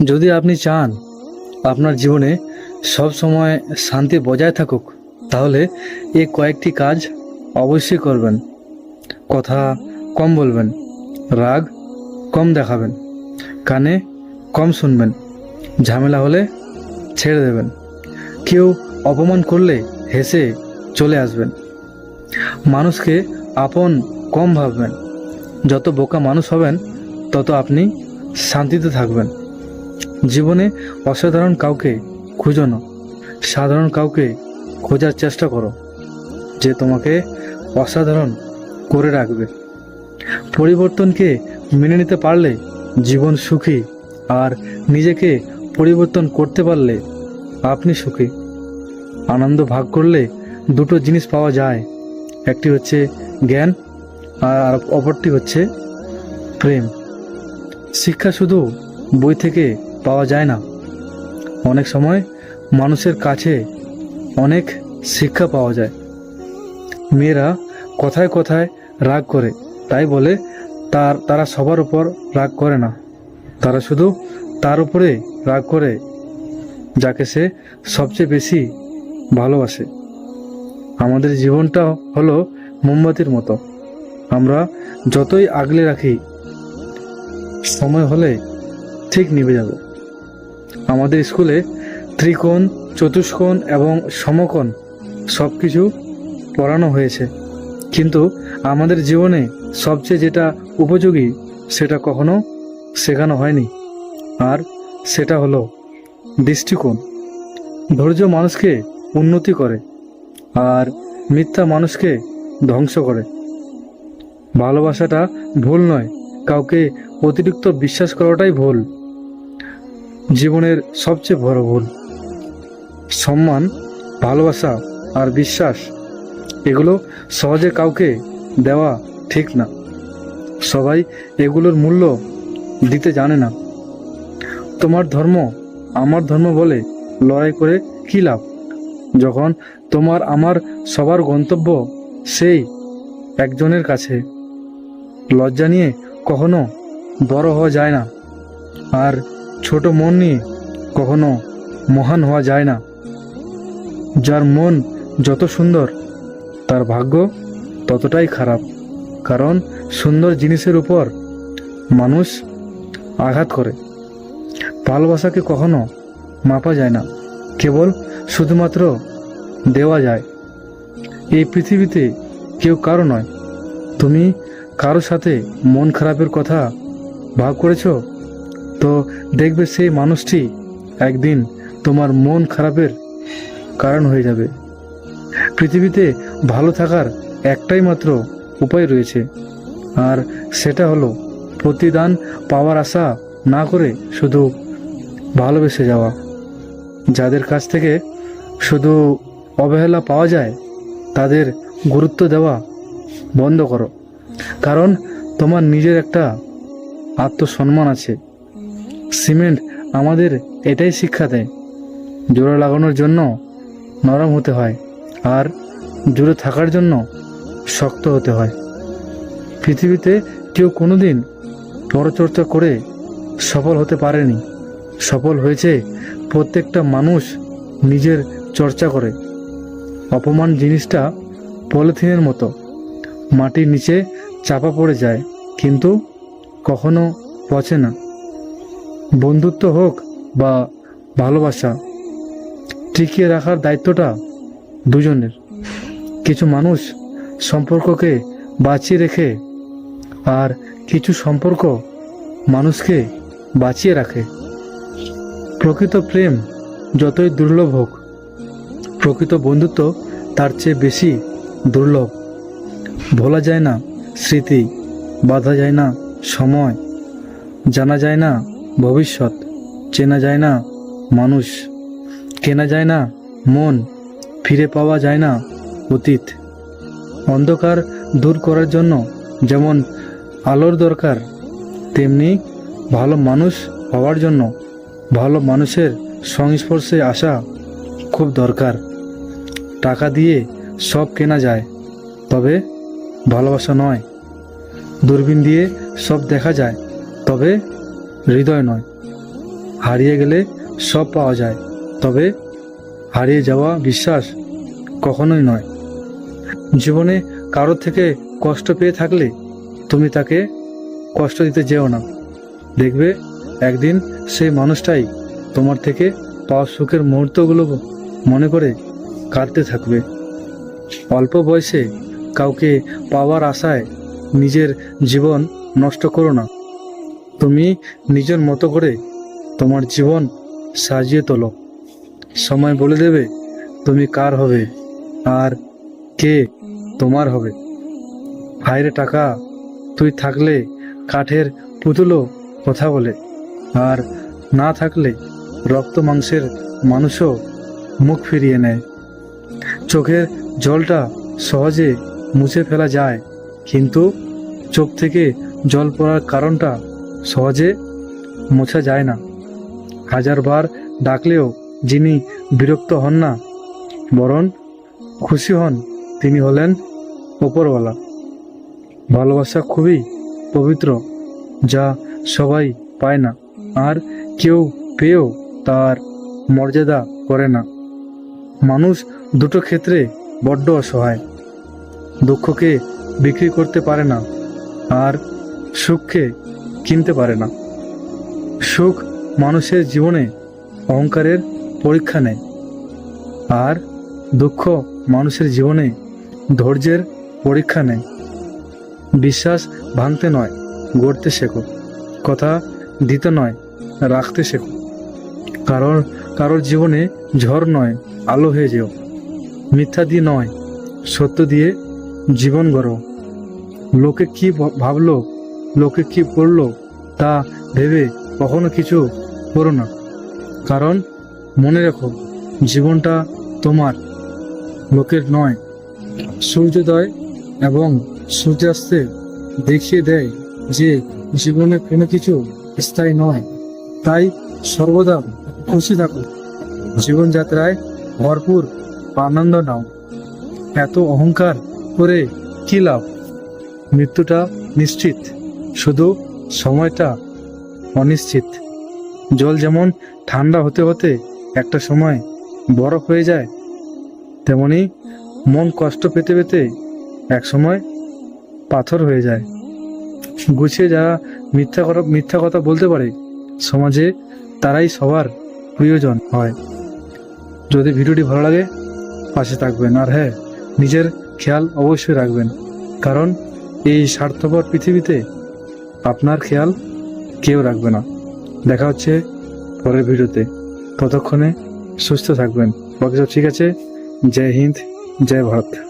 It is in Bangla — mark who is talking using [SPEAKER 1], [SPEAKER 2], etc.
[SPEAKER 1] যদি আপনি চান আপনার জীবনে সব সময় শান্তি বজায় থাকুক, তাহলে এই কয়েকটি কাজ অবশ্যই করবেন। কথা কম বলবেন, রাগ কম দেখাবেন, কানে কম শুনবেন, ঝামেলা হলে ছেড়ে দেবেন। কেউ অপমান করলে হেসে চলে আসবেন। মানুষকে আপন কম ভাববেন। যত বোকা মানুষ হবেন, তত আপনি শান্তিতে থাকবেন। জীবনে অসাধারণ কাউকে খুঁজো না। সাধারণ কাউকে খোঁজার চেষ্টা করো, যে তোমাকে অসাধারণ করে রাখবে। পরিবর্তনকে মেনে নিতে পারলে জীবন সুখী, আর নিজেকে পরিবর্তন করতে পারলে আপনি সুখী। আনন্দ ভাগ করলে দুটো জিনিস পাওয়া যায়, একটি হচ্ছে জ্ঞান, আর অপরটি হচ্ছে প্রেম। শিক্ষা শুধু বই থেকে পাওয়া যায় না। অনেক সময় মানুষের কাছে অনেক শিক্ষা পাওয়া যায়। মেয়েরা কথায় কথায় রাগ করে, তাই বলে তার, তারা সবার উপর রাগ করে না। তারা শুধু তার উপরে রাগ করে, যাকে সে সবচেয়ে বেশি ভালোবাসে। আমাদের জীবনটা হলো মোমবাতির মতো। আমরা যতই আগলে রাখি, সময় হলে ঠিক নিভে যাবে। আমাদের স্কুলে ত্রিকোণ, চতুষ্কোণ এবং সমকোণ সব কিছু পড়ানো হয়েছে। কিন্তু আমাদের জীবনে সবচেয়ে যেটা উপযোগী সেটা কখনো শেখানো হয়নি। আর সেটা হলো দৃষ্টিকোণ। ধৈর্য মানুষকে উন্নতি করে আর মিথ্যা মানুষকে ধ্বংস করে। ভালোবাসাটা ভুল নয়, কাউকে অতিরিক্ত বিশ্বাস করাটাই ভুল। জীবনের সবচেয়ে বড় ভুল। সম্মান, ভালোবাসা আর বিশ্বাস, এগুলো সহজে কাউকে দেওয়া ঠিক না। সবাই এগুলোর মূল্য দিতে জানে না। তোমার ধর্ম, আমার ধর্ম বলে লড়াই করে কী লাভ? যখন তোমার আমার সবার গন্তব্য সেই একজনের কাছে, লজ্জা নিয়ে কখনো বড় হওয়া যায় না। আর ছোট মন নিয়ে কখনো মহান হওয়া যায় না। যার মন যত সুন্দর, তার ভাগ্য ততটাই খারাপ। কারণ সুন্দর জিনিসের উপর মানুষ আঘাত করে। ভালোবাসাকে কখনো মাপা যায় না, কেবল শুধুমাত্র দেওয়া যায়। এই পৃথিবীতে কেউ কারও নয়। তুমি কারও সাথে মন খারাপের কথা ভাগ করেছ? তো দেখবে সেই মানুষটি একদিন তোমার মন খারাপের কারণ হয়ে যাবে। পৃথিবীতে ভালো থাকার একটাই মাত্র উপায় রয়েছে, আর সেটা হলো প্রতিদান পাওয়ার আশা না করে শুধু ভালোবেসে যাওয়া। যাদের কাছ থেকে শুধু অবহেলা পাওয়া যায়, তাদের গুরুত্ব দেওয়া বন্ধ করো, কারণ তোমার নিজের একটা আত্মসম্মান আছে। সিমেন্ট আমাদের এটাই শিক্ষা দেয়। জোড়া লাগানোর জন্য নরম হতে হয় আর জুড়ে থাকার জন্য শক্ত হতে হয়। পৃথিবীতে কেউ কোনোদিন পরচর্চা করে সফল হতে পারেনি। সফল হয়েছে প্রত্যেকটা মানুষ নিজের চর্চা করে। অপমান জিনিসটা পলিথিনের মতো। মাটির নিচে চাপা পড়ে যায়, কিন্তু কখনো পচে না। বন্ধুত্ব হোক বা ভালোবাসা, টিকিয়ে রাখার দায়িত্বটা দুজনের। কিছু মানুষ সম্পর্ককে বাঁচিয়ে রেখে আর কিছু সম্পর্ক মানুষকে বাঁচিয়ে রাখে। প্রকৃত প্রেম যতই দুর্লভ হোক, প্রকৃত বন্ধুত্ব তার চেয়ে বেশি দুর্লভ। ভোলা যায় না স্মৃতি, বাধা যায় না সময়, জানা যায় না ভবিষ্যৎ। চেনা যায় না মানুষ। কেনা যায় না মন। ফিরে পাওয়া যায় না অতীত। অন্ধকার দূর করার জন্য যেমন আলোর দরকার, তেমনি ভালো মানুষ হওয়ার জন্য ভালো মানুষের সংস্পর্শে আসা খুব দরকার। টাকা দিয়ে সব কেনা যায়, তবে ভালোবাসা নয়। দূরবীন দিয়ে সব দেখা যায়, তবে হৃদয় নয়। হারিয়ে গেলে সব পাওয়া যায়, তবে হারিয়ে যাওয়া বিশ্বাস কখনোই নয়। জীবনে কারও থেকে কষ্ট পেয়ে থাকলে তুমি তাকে কষ্ট দিতে যেও না। দেখবে, একদিন সেই মানুষটাই তোমার থেকে পাওয়া সুখের মুহূর্তগুলো মনে করে কাঁদতে থাকবে। অল্প বয়সে কাউকে পাওয়ার আশায় নিজের জীবন নষ্ট করো না। তুমি নিজের মতো করে তোমার জীবন সাজিয়ে তোলো। সময় বলে দেবে, তুমি কার হবে আর কে তোমার হবে। হায়রে টাকা, তুই থাকলে কাঠের পুতুলও কথা বলে আর না থাকলে রক্ত মাংসের মানুষও মুখ ফিরিয়ে নেয়। চোখের জলটা সহজে মুছে ফেলা যায়, কিন্তু চোখ থেকে জল পড়ার কারণটা সহজে মোছা যায় না। হাজারবার ডাকলেও যিনি বিরক্ত হন না, বরং খুশি হন, তিনি হলেন ওপরওয়ালা। ভালোবাসা খুবই পবিত্র, যা সবাই পায় না, আর কেউ পেয়েও তার মর্যাদা করে না। মানুষ দুটো ক্ষেত্রে বড্ড অসহায়। দুঃখকে বিক্রি করতে পারে না, আর সুখকে কিনতে পারে না। সুখ মানুষের জীবনে অহংকারের পরীক্ষা নেয়। আর দুঃখ মানুষের জীবনে ধৈর্যের পরীক্ষা নেয়। বিশ্বাস ভাঙতে নয়, গড়তে শেখো। কথা দিতে নয়, রাখতে শেখো। কারণ কারোর জীবনে ঝড় নয়, আলো হয়ে যেও। মিথ্যা দিয়ে নয়, সত্য দিয়ে জীবন গড়ো। লোকে কি ভাবলো লোকে কি পড়ল তা ভেবে কখনো কিছু করো না। কারণ মনে রেখো, জীবনটা তোমার, লোকের নয়। সূর্যোদয় এবং সূর্যাস্তে দেখিয়ে দেয় যে জীবনে কোনো কিছু স্থায়ী নয়। তাই সর্বদা খুশি থাকো। জীবনযাত্রায় ভরপুর আনন্দ নাও। এত অহংকার করে কি লাভ? মৃত্যুটা নিশ্চিত। শুধু সময়টা অনিশ্চিত। জল যেমন ঠান্ডা হতে হতে একটা সময় বরফ হয়ে যায়, তেমনি মন কষ্ট পেতে পেতে এক সময় পাথর হয়ে যায়। গুছিয়ে যারা মিথ্যা মিথ্যা কথা বলতে পারে, সমাজে তারাই সবার প্রিয়জন হয়। যদি ভিডিওটি ভালো লাগে, পাশে থাকবেন। আর হ্যাঁ নিজের খেয়াল অবশ্যই রাখবেন। কারণ এই স্বার্থপর পৃথিবীতে আপনার খেয়াল কেউ রাখবে না। দেখা হচ্ছে পরের ভিডিওতে। ততক্ষণে সুস্থ থাকবেন। বাকি সব ঠিক আছে? জয় হিন্দ, জয় ভারত।